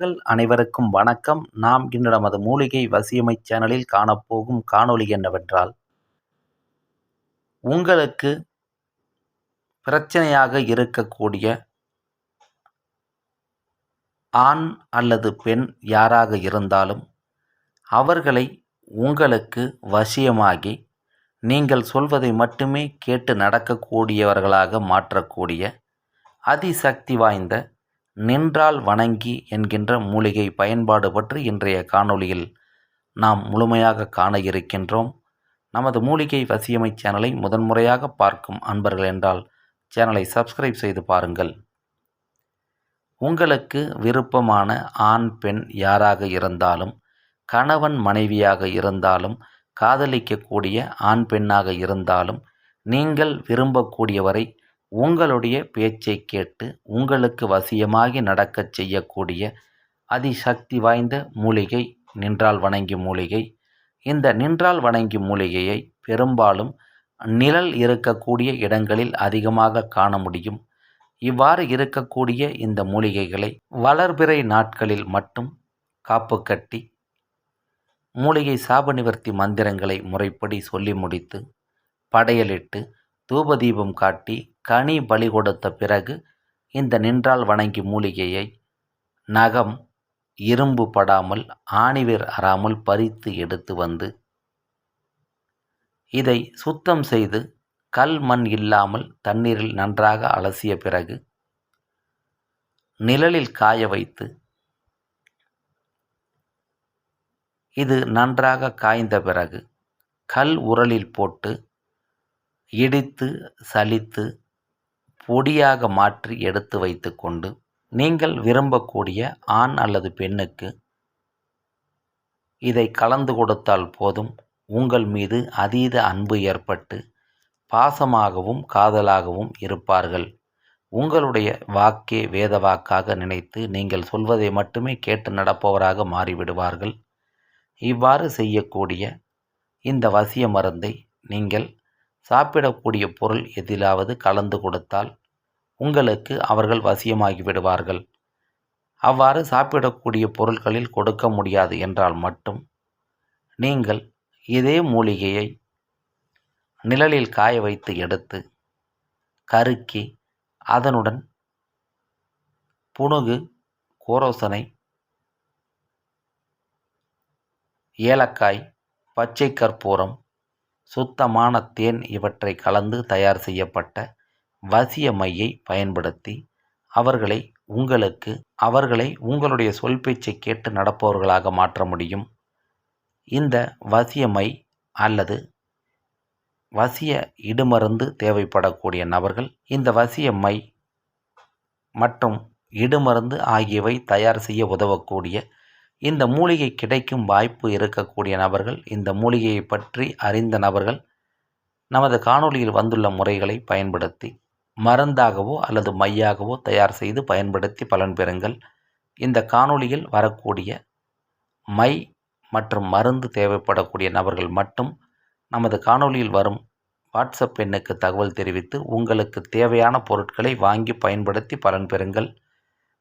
அனைவருக்கும் வணக்கம். நாம் இன்று நமது மூலிகை வசியமை சேனலில் காணப்போகும் காணொளி என்னவென்றால் உங்களுக்கு பிரச்சனையாக இருக்கக்கூடிய ஆண் அல்லது பெண் யாராக இருந்தாலும் அவர்களை உங்களுக்கு வசியமாகி நீங்கள் சொல்வதை மட்டுமே கேட்டு நடக்கக்கூடியவர்களாக மாற்றக்கூடிய அதிசக்தி வாய்ந்த நின்றால் வணங்கி என்கின்ற மூலிகை பயன்பாடு பற்றி இன்றைய காணொளியில் நாம் முழுமையாக காண இருக்கின்றோம். நமது மூலிகை வசியமை சேனலை முதன்முறையாக பார்க்கும் அன்பர்கள் என்றால் சேனலை சப்ஸ்கிரைப் செய்து பாருங்கள். உங்களுக்கு விருப்பமான ஆண் பெண் யாராக இருந்தாலும் கணவன் மனைவியாக இருந்தாலும் காதலிக்கக்கூடிய ஆண் பெண்ணாக இருந்தாலும் நீங்கள் விரும்பக்கூடியவரை உங்களுடைய பேச்சை கேட்டு உங்களுக்கு வசியமாகி நடக்கச் செய்யக்கூடிய அதிசக்தி வாய்ந்த மூலிகை நின்றால் வணங்கி மூலிகை. இந்த நின்றால் வணங்கி மூலிகையை பெரும்பாலும் நிழல் இருக்கக்கூடிய இடங்களில் அதிகமாக காண முடியும். இவ்வாறு இருக்கக்கூடிய இந்த மூலிகைகளை வளர்பிறை நாட்களில் மட்டும் காப்பு கட்டி மூலிகை சாப நிவர்த்தி மந்திரங்களை முறைப்படி சொல்லி முடித்து படையலிட்டு தூபதீபம் காட்டி கனி பலி கொடுத்த பிறகு இந்த நின்றால் வணங்கி மூலிகையை நகம் இரும்பு படாமல் ஆணிவேர் அறாமல் பறித்து எடுத்து வந்து இதை சுத்தம் செய்து கல் மண் இல்லாமல் தண்ணீரில் நன்றாக அலசிய பிறகு நிழலில் காய வைத்து இது நன்றாக காய்ந்த பிறகு கல் உரலில் போட்டு இடித்து சலித்து பொடியாக மாற்றி எடுத்து வைத்துக்கொண்டு நீங்கள் விரும்பக்கூடிய ஆண் அல்லது பெண்ணுக்கு இதை கலந்து கொடுத்தால் போதும். உங்கள் மீது அதீத அன்பு ஏற்பட்டு பாசமாகவும் காதலாகவும் இருப்பார்கள். உங்களுடைய வாக்கே வேத வாக்காக நினைத்து நீங்கள் சொல்வதை மட்டுமே கேட்டு நடப்பவராக மாறிவிடுவார்கள். இவ்வாறு செய்யக்கூடிய இந்த வசிய மருந்தை நீங்கள் சாப்பிடக்கூடிய பொருள் எதிலாவது கலந்து கொடுத்தால் உங்களுக்கு அவர்கள் வசியமாகி விடுவார்கள். அவ்வாறு சாப்பிடக்கூடிய பொருட்களில் கொடுக்க முடியாது என்றால் மட்டும் நீங்கள் இதே மூலிகையை நிழலில் காய வைத்து எடுத்து கருக்கி அதனுடன் புணுகு கோரோசனை ஏலக்காய் பச்சை கற்பூரம் சுத்தமான தேன் இவற்றை கலந்து தயார் செய்யப்பட்ட வசிய மையை பயன்படுத்தி அவர்களை உங்களுக்கு அவர்களை உங்களுடைய சொல் பேச்சை கேட்டு நடப்பவர்களாக மாற்ற முடியும். இந்த வசிய மை அல்லது வசிய இடுமருந்து தேவைப்படக்கூடிய நபர்கள் இந்த வசிய மை மற்றும் இடுமருந்து ஆகியவை தயார் செய்ய உதவக்கூடிய இந்த மூலிகை கிடைக்கும் வாய்ப்பு இருக்கக்கூடிய நபர்கள் இந்த மூலிகையை பற்றி அறிந்த நபர்கள் நமது காணொளியில் வந்துள்ள முறைகளை பயன்படுத்தி மருந்தாகவோ அல்லது மையாகவோ தயார் செய்து பயன்படுத்தி பலன் பெறுங்கள். இந்த காணொளியில் வரக்கூடிய மை மற்றும் மருந்து தேவைப்படக்கூடிய நபர்கள் மட்டும் நமது காணொளியில் வரும் வாட்ஸ்அப் எண்ணுக்கு தகவல் தெரிவித்து உங்களுக்கு தேவையான பொருட்களை வாங்கி பயன்படுத்தி பலன் பெறுங்கள்.